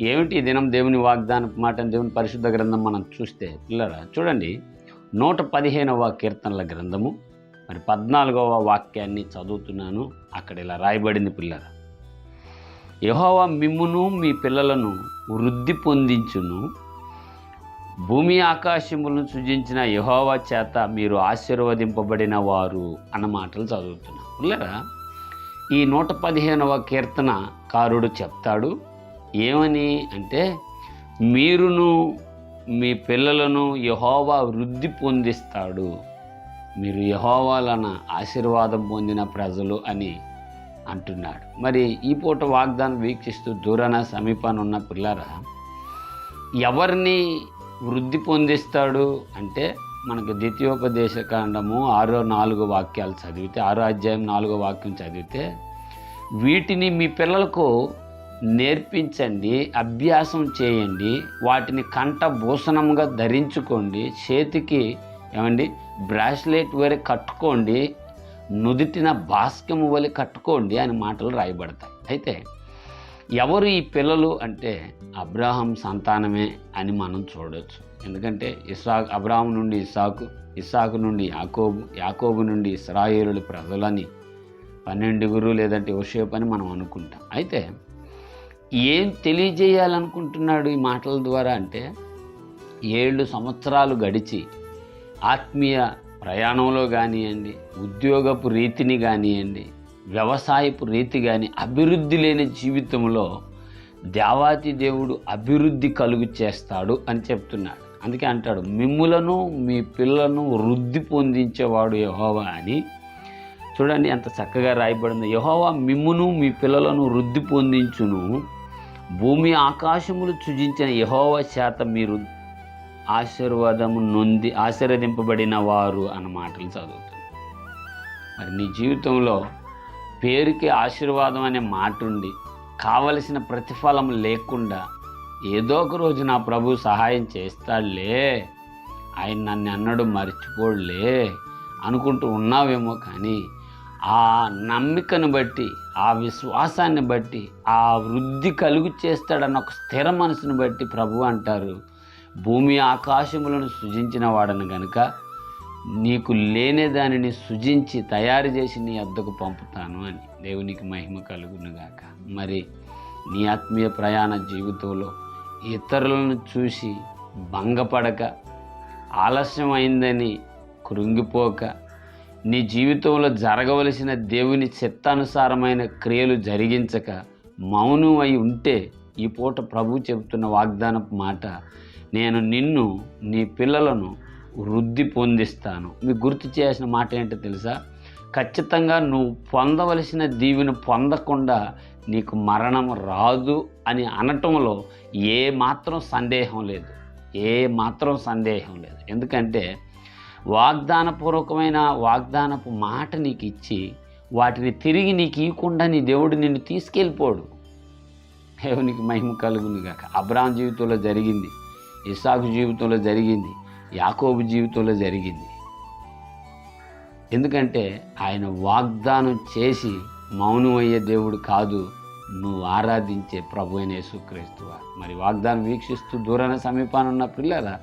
ఏమిటి ఈ దినం దేవుని వాగ్దానపు మాట దేవుని పరిశుద్ధ గ్రంథం మనం చూస్తే పిల్లరా చూడండి. నూట పదిహేనవ కీర్తనల గ్రంథము. మరి పద్నాలుగవ వాక్యాన్ని చదువుతున్నాను. అక్కడ ఇలా రాయబడింది పిల్లరా. యెహోవా మిమ్మును మీ పిల్లలను వృద్ధి పొందించును. భూమి ఆకాశములను సృజించిన యెహోవా చేత మీరు ఆశీర్వదింపబడిన వారు అన్న మాటలు చదువుతున్నాం పిల్లరా ఈ నూట పదిహేనవ కీర్తన కారుడు చెప్తాడు. ఏమని అంటే మీరును మీ పిల్లలను యహోవా వృద్ధి పొందిస్తాడు. మీరు యహోవాలన ఆశీర్వాదం పొందిన ప్రజలు అని అంటున్నాడు. మరి ఈ పూట వాగ్దానం వీక్షిస్తూ దూరాన సమీపాన్ని ఉన్న పిల్లరా ఎవరిని వృద్ధి పొందిస్తాడు అంటే మనకు ద్వితీయోపదేశ కాండము ఆరో నాలుగు వాక్యాలు చదివితే ఆరో అధ్యాయం నాలుగో వాక్యం చదివితే వీటిని మీ పిల్లలకు నేర్పించండి అభ్యాసం చేయండి వాటిని కంట భూషణంగా ధరించుకోండి చేతికి ఏమండి బ్రాస్లెట్ వలె కట్టుకోండి నుదిటిన భాస్కము వలె కట్టుకోండి అని మాటలు రాయబడతాయి. అయితే ఎవరు ఈ పిల్లలు అంటే అబ్రాహం సంతానమే అని మనం చూడవచ్చు ఎందుకంటే ఇసాక్ అబ్రాహం నుండి ఇసాకు ఇసాకు నుండి యాకోబు యాకోబు నుండి ఇస్రాయేలు ప్రజలని పన్నెండుగురు లేదంటే యోసేపు అని మనం అనుకుంటాం. అయితే ఏం తెలియజేయాలనుకుంటున్నాడు ఈ మాటల ద్వారా అంటే ఏళ్ళు సంవత్సరాలు గడిచి ఆత్మీయ ప్రయాణంలో కానివ్వండి ఉద్యోగపు రీతిని కానివ్వండి వ్యవసాయపు రీతి కానీ అభివృద్ధి లేని జీవితంలో దేవాతి దేవుడు అభివృద్ధి కలుగు చేస్తాడు అని చెప్తున్నాడు. అందుకే అంటాడు మిమ్ములను మీ పిల్లలను వృద్ధి పొందించేవాడు యహోవా అని. చూడండి ఎంత చక్కగా రాయబడింది. యహోవా మిమ్మును మీ పిల్లలను వృద్ధి పొందించును. భూమి ఆకాశములు సృజించిన యహోవ చేత మీరు ఆశీర్వాదము నొంది ఆశీర్వదింపబడిన వారు అన్న మాటలు చదువుతుంది. మరి నీ జీవితంలో పేరుకి ఆశీర్వాదం అనే మాట ఉండి కావలసిన ప్రతిఫలం లేకుండా ఏదో ఒక రోజు నా ప్రభు సహాయం చేస్తాడులే ఆయన నన్ను అన్నడు మర్చిపోడులే అనుకుంటూ ఉన్నావేమో కానీ ఆ నమ్మికను బట్టి ఆ విశ్వాసాన్ని బట్టి ఆ వృద్ధి కలుగు చేస్తాడన్న ఒక స్థిర మనసును బట్టి ప్రభు అంటారు. భూమి ఆకాశములను సృజించిన వాడను గనుక నీకు లేనే దానిని సృజించి తయారు చేసి నీ అద్దకు పంపుతాను అని దేవునికి మహిమ కలుగునుగాక మరి నీ ఆత్మీయ ప్రయాణ జీవితంలో ఇతరులను చూసి భంగపడక ఆలస్యమైందని కృంగిపోక నీ జీవితంలో జరగవలసిన దేవుని చిత్తానుసారమైన క్రియలు జరిగించక మౌనం అయి ఉంటే ఈ పూట ప్రభు చెబుతున్న వాగ్దానపు మాట నేను నిన్ను నీ పిల్లలను వృద్ధి పొందిస్తాను. మీకు గుర్తు చేయాల్సిన మాట ఏంటో తెలుసా? ఖచ్చితంగా నువ్వు పొందవలసిన దీవెని పొందకుండా నీకు మరణం రాదు అని అనటంలో ఏ మాత్రం సందేహం లేదు. ఏ మాత్రం సందేహం లేదు. ఎందుకంటే వాగ్దానపూర్వకమైన వాగ్దానపు మాట నీకు ఇచ్చి వాటిని తిరిగి నీకు ఇవ్వకుండా నీ దేవుడు నిన్ను తీసుకెళ్ళిపోడు. దేవునికి మహిమ కలుగును గాక. అబ్రాహం జీవితంలో జరిగింది ఇసాకు జీవితంలో జరిగింది యాకోబు జీవితంలో జరిగింది. ఎందుకంటే ఆయన వాగ్దానం చేసి మౌనమయ్యే దేవుడు కాదు నువ్వు ఆరాధించే ప్రభు అయిన యేసుక్రీస్తువా మరి వాగ్దానం వీక్షిస్తూ దూరాన సమీపాన ఉన్న పిల్లల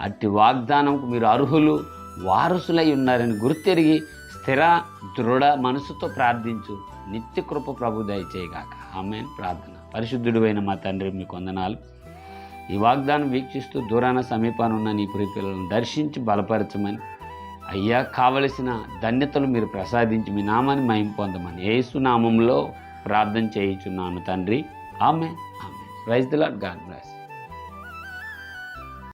అట్టి వాగ్దానంకు మీరు అర్హులు. వారసులై ఉన్నారని గుర్తెరిగి స్థిర దృఢ మనసుతో ప్రార్థించు. నిత్య కృప ప్రభు దయచేయగాక. ఆమె ప్రార్థన. పరిశుద్ధుడు అయిన మా తండ్రి మీకు వందనాలు ఈ వాగ్దానం వీక్షిస్తూ దూరాన సమీపాన్ని ఉన్న నీ ప్రియపిల్లలను దర్శించి బలపరచమని. అయ్యా కావలసిన ధన్యతలు మీరు ప్రసాదించి మీ నామాన్ని మహిం పొందమని ఏసునామంలో ప్రార్థన చేయించున్నాను తండ్రి. ఆమె ఆమె praise the Lord God bless.